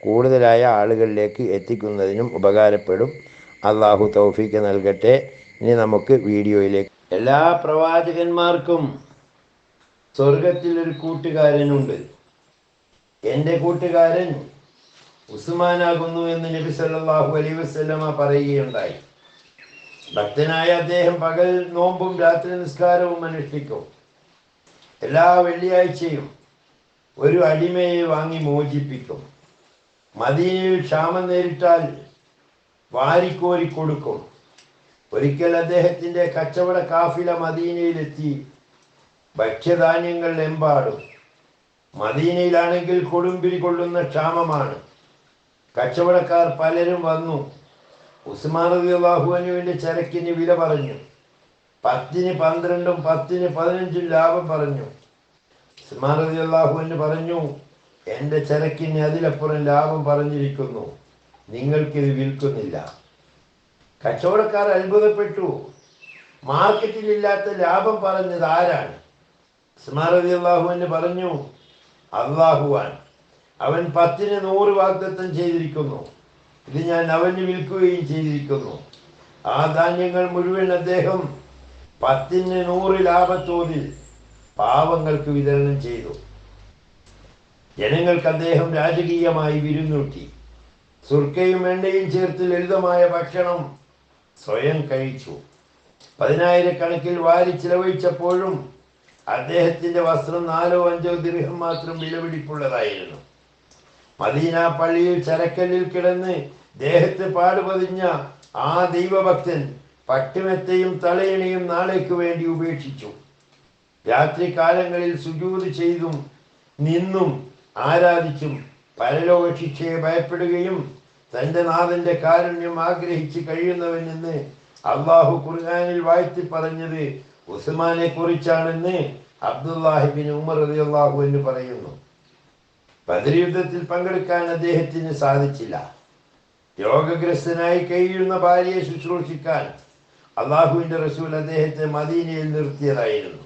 കൂടുതലായ ആളുകളിലേക്ക് എത്തിക്കുന്നതിനും ഉപകാരപ്പെടും. അള്ളാഹു തൗഫീക്ക് നൽകട്ടെ. ഇനി നമുക്ക് വീഡിയോയിലേക്ക് എല്ലാ പ്രവാചകന്മാർക്കും സ്വർഗത്തിൽ ഒരു കൂട്ടുകാരനുണ്ട്. എന്റെ കൂട്ടുകാരൻ ഉസ്മാനാകുന്നു എന്ന് നബി സല്ലല്ലാഹു അലൈഹി വസല്ലമ പറയുകയുണ്ടായി. ഭക്തനായ അദ്ദേഹം പകൽ നോമ്പും രാത്രി നിസ്കാരവും അനുഷ്ഠിക്കും. എല്ലാ വെള്ളിയാഴ്ചയും ഒരു അടിമയെ വാങ്ങി മോചിപ്പിക്കും. മദീനയിൽ ക്ഷാമം നേരിട്ടാൽ വാരിക്കോരി കൊടുക്കും. ഒരിക്കൽ അദ്ദേഹത്തിന്റെ കച്ചവട കാഫില മദീനയിലെത്തി ഭക്ഷ്യധാന്യങ്ങൾ എമ്പാടും. മദീനയിലാണെങ്കിൽ കൊടുമ്പിരി കൊള്ളുന്ന ക്ഷാമമാണ്. കച്ചവടക്കാർ പലരും വന്നു. ഉസ്മാൻ റബിഅള്ളാഹുവിന്റെ ചരക്കിന് വില പറഞ്ഞു. പത്തിന് പന്ത്രണ്ടും പത്തിന് പതിനഞ്ചും ലാഭം പറഞ്ഞു. ഉസ്മാൻ റബിഅള്ളാഹുവിന് പറഞ്ഞു എന്റെ ചരക്കിന് അതിലപ്പുറം ലാഭം പറഞ്ഞിരിക്കുന്നു. നിങ്ങൾക്കിത് വിൽക്കുന്നില്ല. കച്ചവടക്കാർ അത്ഭുതപ്പെട്ടു. മാർക്കറ്റിലില്ലാത്ത ലാഭം പറഞ്ഞത് ആരാണ്? സ്മാരതി അള്ളാഹുവിന് പറഞ്ഞു അള്ളാഹുവാൻ അവൻ പത്തിന് നൂറ് വാഗ്ദത്തം ചെയ്തിരിക്കുന്നു. ഇത് ഞാൻ അവന് വിൽക്കുകയും ചെയ്തിരിക്കുന്നു. ആ ധാന്യങ്ങൾ മുഴുവൻ അദ്ദേഹം പത്തിന് നൂറ് ലാഭത്തോതിൽ പാവങ്ങൾക്ക് വിതരണം ചെയ്തു. ജനങ്ങൾക്ക് അദ്ദേഹം രാജകീയമായി വിരുന്നൂട്ടി. സുർക്കയും എണ്ണയും ചേർത്ത് ലളിതമായ ഭക്ഷണം സ്വയം കഴിച്ചു. പതിനായിരക്കണക്കിൽ വാരി ചിലവഴിച്ചപ്പോഴും അദ്ദേഹത്തിന്റെ വസ്ത്രം നാലോ അഞ്ചോ ദീർഘം മാത്രം വിലപിടിപ്പുള്ളതായിരുന്നു. മദീന പള്ളിയിൽ ചരക്കല്ലിൽ കിടന്ന് ദേഹത്ത് പാടുപതിഞ്ഞ ആ ദൈവഭക്തൻ പട്ടിമത്തെയും തളയണയും നാളേക്ക് വേണ്ടി ഉപേക്ഷിച്ചു. രാത്രി കാലങ്ങളിൽ സുജൂത് ചെയ്തും നിന്നും ആരാധിച്ചും പരലോക ശിക്ഷയെ ഭയപ്പെടുകയും തന്റെ നാഥന്റെ കാരുണ്യം ആഗ്രഹിച്ച് കഴിയുന്നവൻ എന്ന് അള്ളാഹു ഖുർആാനിൽ വാഴ്ത്തി പറഞ്ഞത് ഉസ്മാനെ കുറിച്ചാണെന്ന് അബ്ദുല്ലാഹിബിൻ ഉമർ അലി അള്ളാഹു എന്ന് പറയുന്നു. ബദർ യുദ്ധത്തിൽ പങ്കെടുക്കാൻ അദ്ദേഹത്തിന് സാധിച്ചില്ല. രോഗഗ്രസ്തനായി കഴിയുന്ന ഭാര്യയെ ശുശ്രൂഷിക്കാൻ അള്ളാഹുവിന്റെ റസൂൽ അദ്ദേഹത്തെ മദീനയിൽ നിർത്തിയതായിരുന്നു.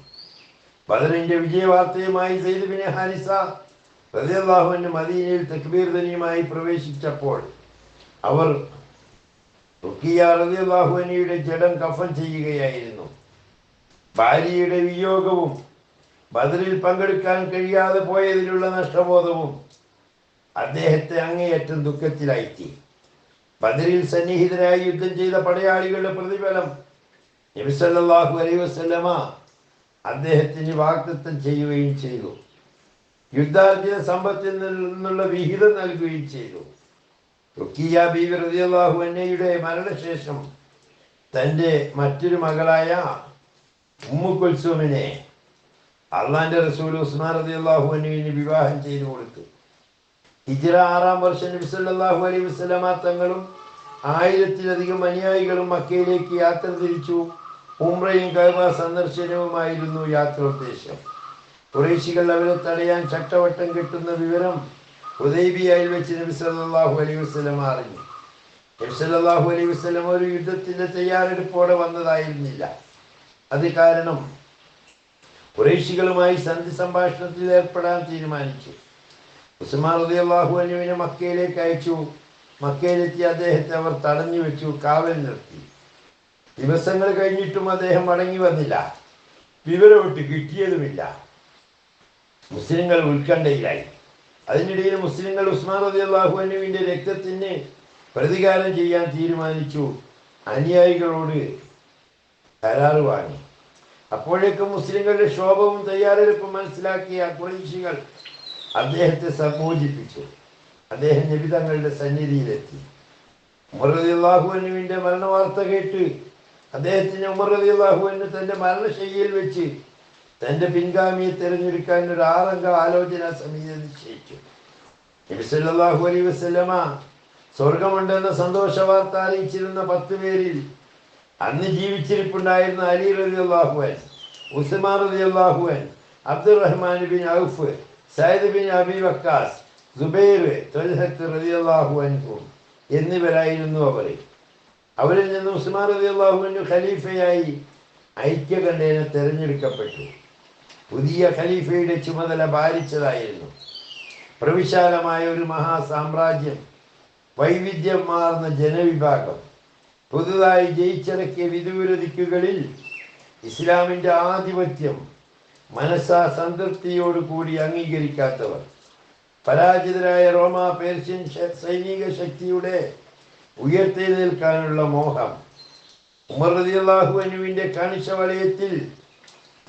പതിനഞ്ച് വിജയവാർത്തയുമായി ബിൻ ഹാരിസ റലിയല്ലാഹുവിന്റെ മദീനയിൽ തക്ബീർ ധനിയുമായി പ്രവേശിച്ചപ്പോൾ അവർ റുക്കിയ റലിയല്ലാഹുവിനിയുടെ ജഡം കഫൻ ചെയ്യുകയായിരുന്നു. ഭാര്യയുടെ വിയോഗവും ബദറിൽ പങ്കെടുക്കാൻ കഴിയാതെ പോയതിലുള്ള നഷ്ടബോധവും അദ്ദേഹത്തെ അങ്ങേയറ്റം ദുഃഖത്തിലായിത്തി ബദറിൽ സന്നിഹിതരായി യുദ്ധം ചെയ്ത പടയാളികളുടെ പ്രതിഫലം നബിസല്ലാഹു വസ്ലമ അദ്ദേഹത്തിന് വാഗ്ദത്തം ചെയ്യുകയും ചെയ്തു. യുദ്ധാർജിത സമ്പത്തിൽ നിന്നുള്ള വിഹിതം നൽകുകയും ചെയ്തു. റുക്കിയ ബീവി റളിയല്ലാഹു അന്നയുടെ മരണശേഷം തന്റെ മറ്റൊരു മകളായ ഉമ്മു അള്ളാന്റെ റസൂൽ ഉസ്മാൻ റളിയല്ലാഹു അനുവിന് വിവാഹം ചെയ്തു കൊടുത്തു. ഹിജ്റ ആറാം വർഷം നബി സല്ലല്ലാഹു അലൈഹി തങ്ങളും ആയിരത്തിലധികം അനുയായികളും മക്കയിലേക്ക് യാത്ര തിരിച്ചു. ഉംറയും കൈവ സന്ദർശനവുമായിരുന്നു യാത്രോദ്ദേശം കുറേശികൾ അവരെ തടയാൻ ചട്ടവട്ടം കിട്ടുന്ന വിവരം ഹുദൈബിയയിൽ വെച്ച് നബി സല്ലാഹു അലൈഹി വസ്ലം അറിഞ്ഞു. നബി സല്ലാഹു അലൈഹി വസ്ലം ഒരു യുദ്ധത്തിന്റെ തയ്യാറെടുപ്പോടെ വന്നതായിരുന്നില്ല. അത് കാരണം കുറേശികളുമായി സന്ധി സംഭാഷണത്തിൽ ഏർപ്പെടാൻ തീരുമാനിച്ചു. ഉസ്മാൻ റതി അള്ളാഹു അനുവിനെ മക്കയിലേക്ക് അയച്ചു. മക്കയിലെത്തി അദ്ദേഹത്തെ അവർ തടഞ്ഞു വെച്ചു കാവൽ നിർത്തി. ദിവസങ്ങൾ കഴിഞ്ഞിട്ടും അദ്ദേഹം മടങ്ങി വന്നില്ല. വിവരമിട്ട് കിട്ടിയതുമില്ല. മുസ്ലിങ്ങൾ ഉത്കണ്ഠയിലായി. അതിനിടയിൽ മുസ്ലിങ്ങൾ ഉസ്മാൻ റതി അള്ളാഹുവിന്റെ രക്തത്തിന് പ്രതികാരം ചെയ്യാൻ തീരുമാനിച്ചു. അനുയായികളോട് കരാറ് വാങ്ങി. അപ്പോഴേക്കും മുസ്ലിങ്ങളുടെ ക്ഷോഭവും തയ്യാറെടുപ്പും മനസ്സിലാക്കിയ കുറേശികൾ അദ്ദേഹത്തെ സമ്മോചിപ്പിച്ചു അദ്ദേഹം നബി തങ്ങളുടെ സന്നിധിയിലെത്തി. ഉമർ റതി മരണ മരണവാർത്ത കേട്ട് അദ്ദേഹത്തിന് ഉമർ റതി അള്ളാഹുവിന് തന്റെ മരണശൈലിയിൽ വെച്ച് തന്റെ പിൻഗാമിയെ തിരഞ്ഞെടുക്കാൻ ഒരു ആറംഗ ആലോചന സമിതി നിശ്ചയിച്ചു. നബിസല്ലാഹു അലൈ വസ്ലമ സ്വർഗമുണ്ടെന്ന സന്തോഷ വാർത്ത അറിയിച്ചിരുന്ന പത്ത് പേരിൽ അന്ന് ജീവിച്ചിരിപ്പുണ്ടായിരുന്ന അലി റലി അള്ളാഹുവൻ ഉസ്മാൻ റലി അള്ളാഹുവൻ Abdurrahman bin Auf Sayyid bin Abi Waqqas Zubair Talha അൻഹും എന്നിവരായിരുന്നു അവർ. അവരിൽ നിന്ന് ഉസ്മാൻ റലി അള്ളാഹുവിന് ഖലീഫയായി ഐക്യകണ്ഠേന തെരഞ്ഞെടുക്കപ്പെട്ടു. പുതിയ ഖലീഫയുടെ ചുമതല ഭാരിച്ചതായിരുന്നു പ്രവിശാലമായ ഒരു മഹാസാമ്രാജ്യം വൈവിധ്യം മാറുന്ന ജനവിഭാഗം പുതുതായി ജയിച്ചിറക്കിയ വിധിവിരോധിക്കുകളിൽ ഇസ്ലാമിന്റെ ആധിപത്യം മനസ്സാ സംതൃപ്തിയോട് കൂടി അംഗീകരിക്കാത്തവർ പരാജിതരായ റോമ പേർഷ്യൻ സൈനിക ശക്തിയുടെ നിൽക്കാനുള്ള മോഹം ഉമർ റളിയല്ലാഹു അൻഹുവിന്റെ കണിശ വലയത്തിൽ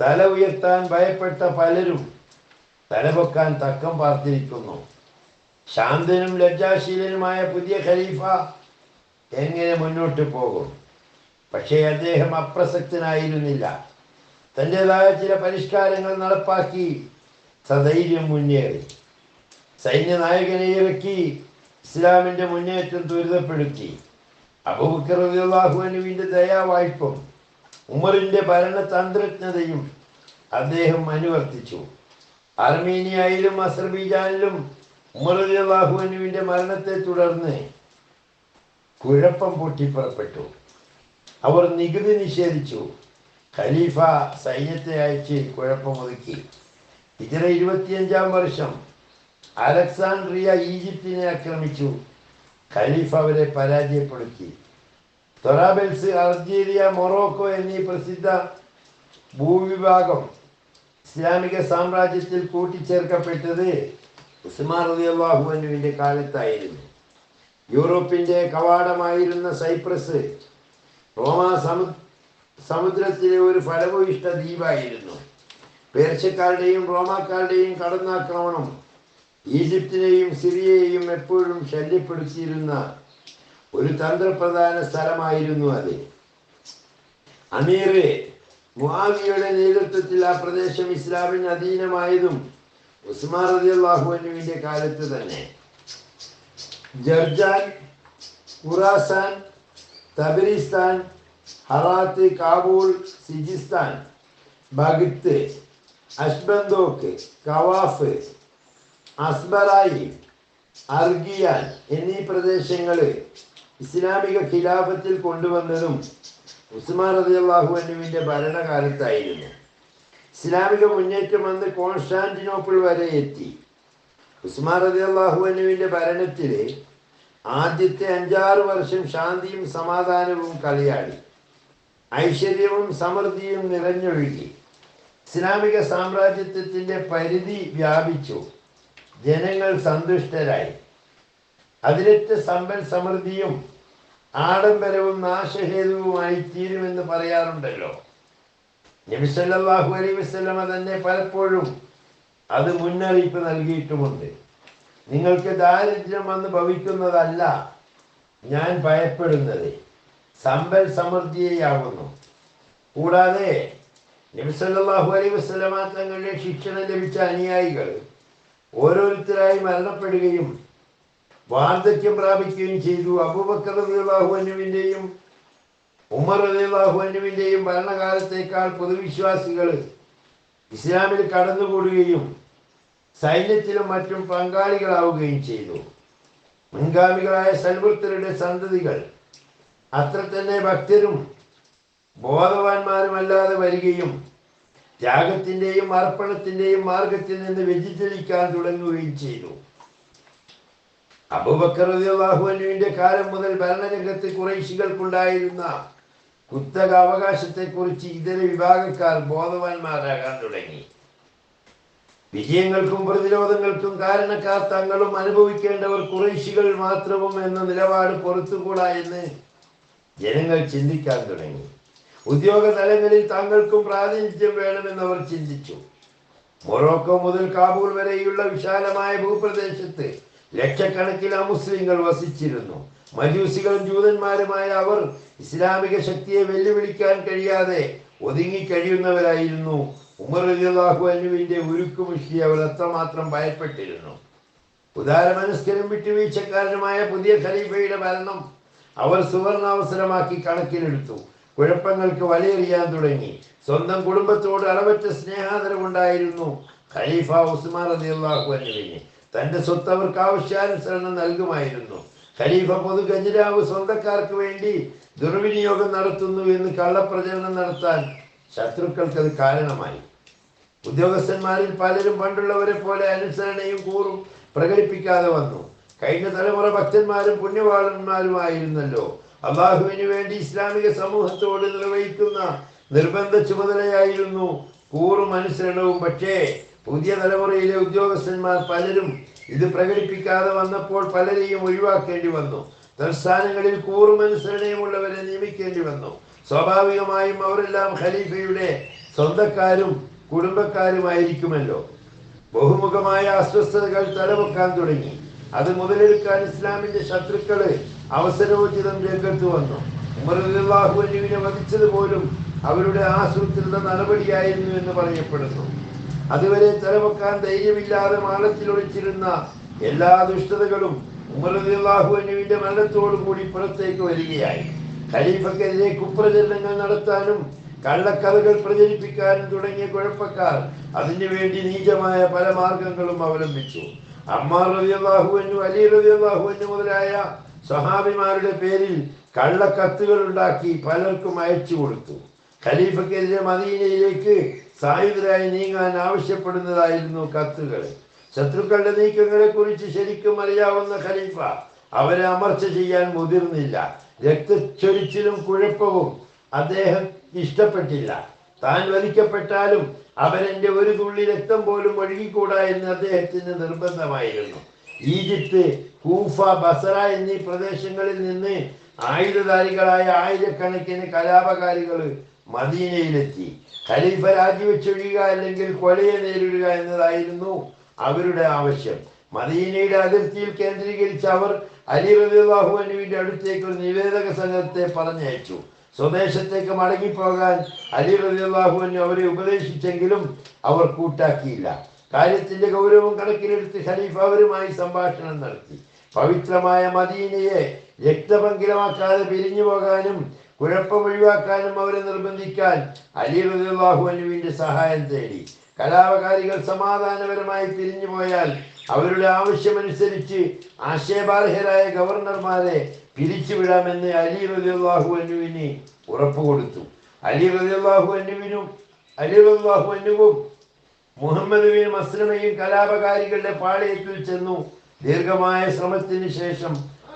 തല ഉയർത്താൻ ഭയപ്പെട്ട പലരും തലപൊക്കാൻ തക്കം പാർത്തിരിക്കുന്നു. ശാന്തനും ലജ്ജാശീലനുമായ പുതിയ ഖലീഫ എങ്ങനെ മുന്നോട്ട് പോകും? പക്ഷേ അദ്ദേഹം അപ്രസക്തനായിരുന്നില്ല. തന്റെതായ ചില പരിഷ്കാരങ്ങൾ നടപ്പാക്കി സധൈര്യം മുന്നേറി. സൈന്യനായകനെ ഇറക്കി ഇസ്ലാമിന്റെ മുന്നേറ്റം ത്വരിതപ്പെടുത്തി. അബൂബക്കർ അൻഹുവിന്റെ ദയാവായ്പും ഉമറിന്റെ ഭരണതന്ത്രജ്ഞതയും അദ്ദേഹം അനുവർത്തിച്ചു. അർമീനിയയിലും അസർബൈജാനിലും ഉമർ അൻഹുവിന്റെ മരണത്തെ തുടർന്ന് കുഴപ്പം പൊട്ടിപ്പുറപ്പെട്ടു. അവർ നികുതി നിഷേധിച്ചു. ഖലീഫ സൈന്യത്തെ അയച്ച് കുഴപ്പമൊതുക്കി. ഇതര ഇരുപത്തിയഞ്ചാം വർഷം അലക്സാൻഡ്രിയ ഈജിപ്തിനെ ആക്രമിച്ചു. ഖലീഫ അവരെ പരാജയപ്പെടുത്തി. തൊറാബെൽസ് അൾജീരിയ മൊറോക്കോ എന്നീ പ്രസിദ്ധ ഭൂവിഭാഗം ഇസ്ലാമിക സാമ്രാജ്യത്തിൽ കൂട്ടിച്ചേർക്കപ്പെട്ടത് ഉസ്മാൻ റളിയല്ലാഹു അൻഹുവിന്റെ കാലത്തായിരുന്നു യൂറോപ്പിന്റെ കവാടമായിരുന്ന സൈപ്രസ് റോമ സമു സമുദ്രത്തിലെ ഒരു ഫലഭൂയിഷ്ട ദ്വീപായിരുന്നു പേർഷ്യക്കാരുടെയും റോമാക്കാരുടെയും കടന്നാക്രമണം ഈജിപ്തിനെയും സിറിയയെയും എപ്പോഴും ശല്യപ്പെടുത്തിയിരുന്ന ഒരു തന്ത്രപ്രധാന സ്ഥലമായിരുന്നു അത്. അമീർ മുഹാവിയുടെ നേതൃത്വത്തിൽ ആ പ്രദേശം ഇസ്ലാമിന് അധീനമായതും ഉസ്മാൻ റതി അള്ളാഹുവിന്റെ കാലത്ത് തന്നെ. ജർജാൻ ഖുറാസാൻ തബരിസ്ഥാൻ ഹറാത്ത് കാബൂൾ സിജിസ്ഥാൻ ബഗത്ത് അഷ്ബന്തോക്ക് കവാഫ് അസ്ബറായി അർഗിയാൻ എന്നീ പ്രദേശങ്ങൾ ഇസ്ലാമിക ഖിലാഫത്തിൽ കൊണ്ടുവന്നതും ഉസ്മാൻ റളിയല്ലാഹു അനുവിന്റെ ഭരണകാലത്തായിരുന്നു. ഇസ്ലാമിക മുന്നേറ്റം വന്ന് കോൺസ്റ്റാന്റിനോപ്പിൾ വരെ എത്തി. ഉസ്മാൻ റളിയല്ലാഹു അനുവിന്റെ ഭരണത്തിൽ ആദ്യത്തെ അഞ്ചാറ് വർഷം ശാന്തിയും സമാധാനവും കളിയാടി. ഐശ്വര്യവും സമൃദ്ധിയും നിറഞ്ഞൊഴുകി. ഇസ്ലാമിക സാമ്രാജ്യത്വത്തിന്റെ പരിധി വ്യാപിച്ചു. ജനങ്ങൾ സന്തുഷ്ടരായി. അതിരറ്റ സമ്പൽ സമൃദ്ധിയും ആഡംബരവും നാശഹേതുവുമായി തീരുമെന്ന് പറയാറുണ്ടല്ലോ. നബിസല്ലാഹു സല്ലല്ലാഹു വസ്ലമ തന്നെ പലപ്പോഴും അത് മുന്നറിയിപ്പ് നൽകിയിട്ടുമുണ്ട്. നിങ്ങൾക്ക് ദാരിദ്ര്യം വന്ന് ഭവിക്കുന്നതല്ല ഞാൻ ഭയപ്പെടുന്നത്. സമ്പൽ സമൃദ്ധിയെയാകുന്നു കൂടാതെ നബിസല്ലാഹു അലൈഹി വസല്ലമ തങ്ങളുടെ ശിക്ഷണം ലഭിച്ച അനുയായികൾ ഓരോരുത്തരായി മരണപ്പെടുകയും വാർദ്ധക്യം പ്രാപിക്കുകയും ചെയ്തു. അൻഹുവിന്റെയും ഉമർ അൻഹുവിന്റെയും ഭരണകാലത്തേക്കാൾ പൊതുവിശ്വാസികൾ ഇസ്ലാമിൽ കടന്നുകൂടുകയും സൈന്യത്തിലും മറ്റും പങ്കാളികളാവുകയും ചെയ്തു. മുൻഗാമികളായ സൽവൃത്തരുടെ സന്തതികൾ അത്ര തന്നെ ഭക്തരും ബോധവാന്മാരുമല്ലാതെ വരികയും ത്യാഗത്തിന്റെയും അർപ്പണത്തിന്റെയും മാർഗത്തിൽ നിന്ന് വ്യതിചലിക്കാൻ തുടങ്ങുകയും ചെയ്തു. അബൂബക്കർ റളിയല്ലാഹുവിന്റെ കാലം മുതൽ ഭരണരംഗത്ത് കുറേശികൾക്കുണ്ടായിരുന്ന കുത്തക അവകാശത്തെക്കുറിച്ച് ഇതര വിഭാഗക്കാർ ബോധവാന്മാരാകാൻ തുടങ്ങി. വിജയങ്ങൾക്കും പ്രതിരോധങ്ങൾക്കും കാരണക്കാർ തങ്ങളും അനുഭവിക്കേണ്ടവർ കുറേശികൾ മാത്രവും എന്ന നിലപാട് പുറത്തുകൂടാ എന്ന് ജനങ്ങൾ ചിന്തിക്കാൻ തുടങ്ങി. ഉദ്യോഗ തലങ്ങളിൽ തങ്ങൾക്കും പ്രാതിനിധ്യം വേണമെന്ന് അവർ ചിന്തിച്ചു. മൊറോക്കോ മുതൽ കാബൂൾ വരെയുള്ള വിശാലമായ ഭൂപ്രദേശത്ത് ലക്ഷക്കണക്കിന് അമുസ്ലിങ്ങൾ വസിച്ചിരുന്നു. മജൂസികളും ജൂതന്മാരുമായ അവർ ഇസ്ലാമിക ശക്തിയെ വെല്ലുവിളിക്കാൻ കഴിയാതെ ഒതുങ്ങി കഴിയുന്നവരായിരുന്നു. ഉമർ റളിയല്ലാഹു അൻഹുവിന്റെ ഉരുക്കുമുഷ്ടി അവർ അത്രമാത്രം ഭയപ്പെട്ടിരുന്നു. ഉദാരമനസ്കരും വിട്ടുവീഴ്ചക്കാരനുമായ പുതിയ ഖലീഫയുടെ ഭരണം അവർ സുവർണാവസരമാക്കി കണക്കിലെടുത്തു. കുഴപ്പങ്ങൾക്ക് വലയെറിയാൻ തുടങ്ങി. സ്വന്തം കുടുംബത്തോട് അളവറ്റ സ്നേഹാദരമുണ്ടായിരുന്നു ഖലീഫ ഉസ്മാൻ റളിയല്ലാഹു അൻഹുവിന്. തന്റെ സ്വത്ത് അവർക്ക് ആവശ്യാനുസരണം നൽകുമായിരുന്നു. ഖലീഫ പൊതു ഖജരാവ് സ്വന്തക്കാർക്ക് വേണ്ടി ദുർവിനിയോഗം നടത്തുന്നു എന്ന് കള്ളപ്രചരണം നടത്താൻ ശത്രുക്കൾക്ക് അത് കാരണമായി. ഉദ്യോഗസ്ഥന്മാരിൽ പലരും പണ്ടുള്ളവരെ പോലെ അനുസരണയും കൂറും പ്രകടിപ്പിക്കാതെ വന്നു. കഴിഞ്ഞ തലമുറ ഭക്തന്മാരും പുണ്യവാളന്മാരുമായിരുന്നല്ലോ. അള്ളാഹുവിന് വേണ്ടി ഇസ്ലാമിക സമൂഹത്തോട് നിർവഹിക്കുന്ന നിർബന്ധ ചുമതലയായിരുന്നു കൂറും അനുസരണവും. പക്ഷേ പുതിയ തലമുറയിലെ ഉദ്യോഗസ്ഥന്മാർ പലരും ഇത് പ്രകടിപ്പിക്കാതെ വന്നപ്പോൾ പലരെയും ഒഴിവാക്കേണ്ടി വന്നു. തൽസ്ഥാനങ്ങളിൽ കൂറുമനുസരണയുമുള്ളവരെ നിയമിക്കേണ്ടി വന്നു. സ്വാഭാവികമായും അവരെല്ലാം ഖലീഫയുടെ സ്വന്തക്കാരും കുടുംബക്കാരുമായിരിക്കുമല്ലോ. ബഹുമുഖമായ അസ്വസ്ഥതകൾ തലവെക്കാൻ തുടങ്ങി. അത് മുതലെടുക്കാൻ ഇസ്ലാമിന്റെ ശത്രുക്കൾ അവസരോചിതം രംഗത്ത് വന്നു. ഉമർഹുവിനെ വധിച്ചത് പോലും അവരുടെ ആസൂത്രിത നടപടിയായിരുന്നു എന്ന് പറയപ്പെടുന്നു. അതുവരെ തലവെക്കാൻ ധൈര്യമില്ലാതെ മാളത്തിലൊളിച്ചിരുന്ന എല്ലാ ദുഷ്ടതകളും ഉമർഹുവിന്റെ മരണത്തോടു കൂടി പുറത്തേക്ക് വരികയായി. ഖലീഫക്കെതിരെ കുപ്രചരണങ്ങൾ നടത്താനും കള്ളക്കഥകൾ പ്രചരിപ്പിക്കാനും തുടങ്ങിയ കുഴപ്പക്കാർ അതിനു വേണ്ടി നീചമായ പല മാർഗങ്ങളും അവലംബിച്ചു. അമ്മാർ റബിയാഹുവിനു അലി റബിയാഹുവിനു മുതലായ സഹാബിമാരുടെ പേരിൽ കള്ളക്കത്തുകൾ ഉണ്ടാക്കി പലർക്കും അയച്ചു കൊടുത്തു. ഖലീഫക്കെതിരെ മദീനയിലേക്ക് സായുധരായി നീങ്ങാൻ ആവശ്യപ്പെടുന്നതായിരുന്നു കത്തുകൾ. ശത്രുക്കളുടെ നീക്കങ്ങളെ കുറിച്ച് ശരിക്കും അറിയാവുന്ന ഖലീഫ അവരെ അമർച്ച ചെയ്യാൻ മുതിർന്നില്ല. രക്തച്ചൊരിച്ചിലും കുഴപ്പവും അദ്ദേഹം ഇഷ്ടപ്പെട്ടില്ല. താൻ വലിക്കപ്പെട്ടാലും അവരെന്റെ ഒരു തുള്ളി രക്തം പോലും ഒഴുകിക്കൂടാ എന്ന് അദ്ദേഹത്തിന് നിർബന്ധമായിരുന്നു. ഈജിപ്ത് കൂഫ ബസറ എന്നീ പ്രദേശങ്ങളിൽ നിന്ന് ആയുധധാരികളായ ആയിരക്കണക്കിന് കലാപകാരികൾ മദീനയിലെത്തി. ഖലീഫ രാജിവെച്ചൊഴിയുക അല്ലെങ്കിൽ കൊലയെ നേരിടുക എന്നതായിരുന്നു അവരുടെ ആവശ്യം. മദീനയുടെ അതിർത്തിയിൽ കേന്ദ്രീകരിച്ച് അവർ അലി റബിള്ളാഹു അനുവിന്റെ അടുത്തേക്ക് ഒരു നിവേദക സംഘത്തെ പറഞ്ഞയച്ചു. സ്വദേശത്തേക്ക് മടങ്ങിപ്പോകാൻ അലി അനു അവരെ ഉപദേശിച്ചെങ്കിലും അവർ കൂട്ടാക്കിയില്ല. കാര്യത്തിന്റെ ഗൗരവം കണക്കിലെടുത്ത് ഖലീഫ അവരുമായി സംഭാഷണം നടത്തി. പവിത്രമായ മദീനയെ രക്തപങ്കിലമാക്കാതെ പിരിഞ്ഞു പോകാനും കുഴപ്പം ഒഴിവാക്കാനും അവരെ നിർബന്ധിക്കാൻ അലി റബിള്ളാഹു അനുവിന്റെ സഹായം തേടി. കലാപകാരികൾ സമാധാനപരമായി തിരിഞ്ഞു പോയാൽ അവരുടെ ആവശ്യമനുസരിച്ച് ആശയബാർഹരായ ഗവർണർമാരെ പിരിച്ചുവിടാമെന്ന് അലി റബിള്ളാഹു അനുവിന് ഉറപ്പ് കൊടുത്തു. അലി റബിള്ളാഹു അനുവിനും അലി റബിള്ളാഹു അനുവും മുഹമ്മദ് ബിൻ മസ്ലമയും കലാപകാരികളുടെ പാളയത്തിൽ ചെന്നു ദീർഘമായ ശ്രമത്തിന് ശേഷം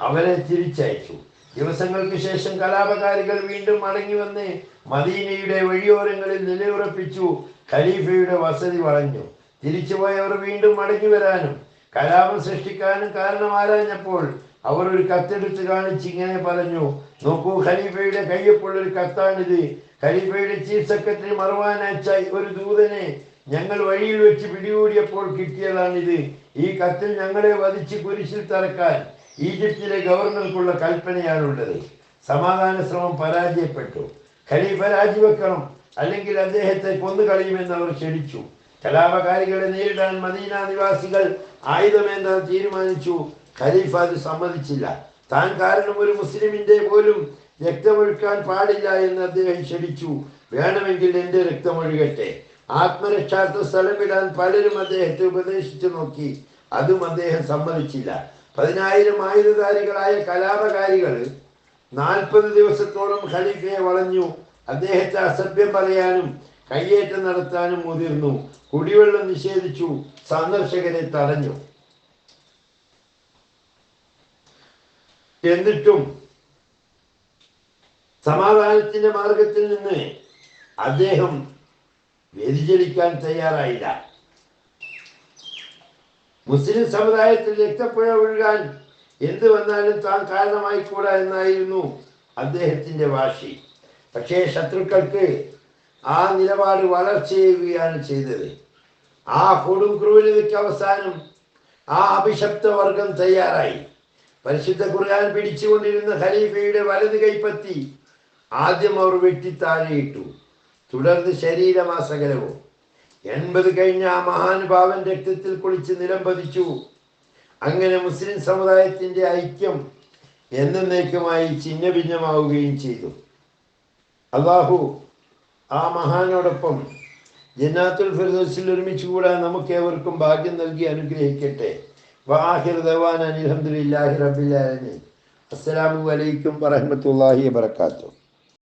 അവരെ തിരിച്ചയച്ചു. ദിവസങ്ങൾക്ക് ശേഷം കലാപകാരികൾ വീണ്ടും മടങ്ങി വന്ന് മദീനയുടെ വഴിയോരങ്ങളിൽ നിലയുറപ്പിച്ചു ഖലീഫയുടെ വസതി വളഞ്ഞു. തിരിച്ചുപോയവർ വീണ്ടും മടങ്ങി വരാനും കലാപം സൃഷ്ടിക്കാനും കാരണം ആരാഞ്ഞപ്പോൾ അവർ ഒരു കത്തെടുത്ത് കാണിച്ച് ഇങ്ങനെ പറഞ്ഞു നോക്കൂ ഖലീഫയുടെ കയ്യപ്പുള്ളൊരു കത്താണിത്. ഖലീഫയുടെ ചീഫ് സെക്രട്ടറി മറുവാൻ അയച്ച ഒരു ദൂതനെ ഞങ്ങൾ വഴിയിൽ വെച്ച് പിടികൂടിയപ്പോൾ കിട്ടിയതാണിത്. ഈ കത്തിൽ ഞങ്ങളെ വധിച്ച് കുരിശിൽ തറക്കാൻ ഈജിപ്തിലെ ഗവർണർക്കുള്ള കൽപ്പനയാണുള്ളത്. സമാധാന ശ്രമം പരാജയപ്പെട്ടു. ഖലീഫ രാജിവെക്കണം. അല്ലെങ്കിൽ അദ്ദേഹത്തെ കൊന്നുകളയുമെന്ന് അവർ ക്ഷണിച്ചു. കലാപകാരികളെ നേരിടാൻ മദീന നിവാസികൾ ആയുധമേന്താൻ തീരുമാനിച്ചു. ഖലീഫ അത് സമ്മതിച്ചില്ല. താൻ കാരണം ഒരു മുസ്ലിമിന്റെ പോലും രക്തമൊഴുക്കാൻ പാടില്ല എന്ന് അദ്ദേഹം ക്ഷണിച്ചു. വേണമെങ്കിൽ എന്റെ രക്തമൊഴുകട്ടെ. ആത്മരക്ഷാർത്ഥ സ്ഥലം വിടാൻ പലരും അദ്ദേഹത്തെ ഉപദേശിച്ചു നോക്കി. അതും അദ്ദേഹം സമ്മതിച്ചില്ല. പതിനായിരം ആയുധധാരികളായ കലാപകാരികൾ നാൽപ്പത് ദിവസത്തോളം ഖലീഫയെ വളഞ്ഞു. അദ്ദേഹത്തെ അസഭ്യം പറയാനും കയ്യേറ്റം നടത്താനും മുതിർന്നു. കുടിവെള്ളം നിഷേധിച്ചു. സന്ദർശകരെ തടഞ്ഞു. എന്നിട്ടും സമാധാനത്തിന്റെ മാർഗത്തിൽ നിന്ന് അദ്ദേഹം വ്യതിചലിക്കാൻ തയ്യാറായില്ല. മുസ്ലിം സമുദായത്തിൽ രക്തപ്പുഴ ഒഴുകാൻ എന്ത് വന്നാലും താൻ കാരണമായിക്കൂടാ എന്നായിരുന്നു അദ്ദേഹത്തിന്റെ വാശി. പക്ഷേ ശത്രുക്കൾക്ക് ആ നിലപാട് വളർച്ചയുകയാണ് ചെയ്തത്. ആ കൊടും ക്രൂരതയ്ക്ക് അവസാനം ആ അഭിശപ്ത വർഗം തയ്യാറായി. പരിശുദ്ധ ഖുർആൻ പിടിച്ചുകൊണ്ടിരുന്ന ഖലീഫയുടെ വലത് കൈപ്പത്തി ആദ്യം അവർ വെട്ടി താഴെയിട്ടു തുടർന്ന് ശരീരമാസകലവും എൺപത് കഴിഞ്ഞ ആ മഹാനുഭാവൻ രക്തത്തിൽ കുളിച്ച് നിലം പതിച്ചു. അങ്ങനെ മുസ്ലിം സമുദായത്തിന്റെ ഐക്യം എന്നേക്കുമായി ചിഹ്ന ഭിന്നമാവുകയും ചെയ്തു. അള്ളാഹു ആ മഹാനോടൊപ്പം ജന്നാത്തുൽ ഫിർദോസിൽ ഒരുമിച്ച് കൂടാൻ നമുക്ക് ഏവർക്കും ഭാഗ്യം നൽകി അനുഗ്രഹിക്കട്ടെ. വാഹിർ ദവാൻ അലഹമുല്ലാഹി അസ്സലാമു അലൈക്കും വറഹമത്തല്ലാഹി വബറകാതുഹു.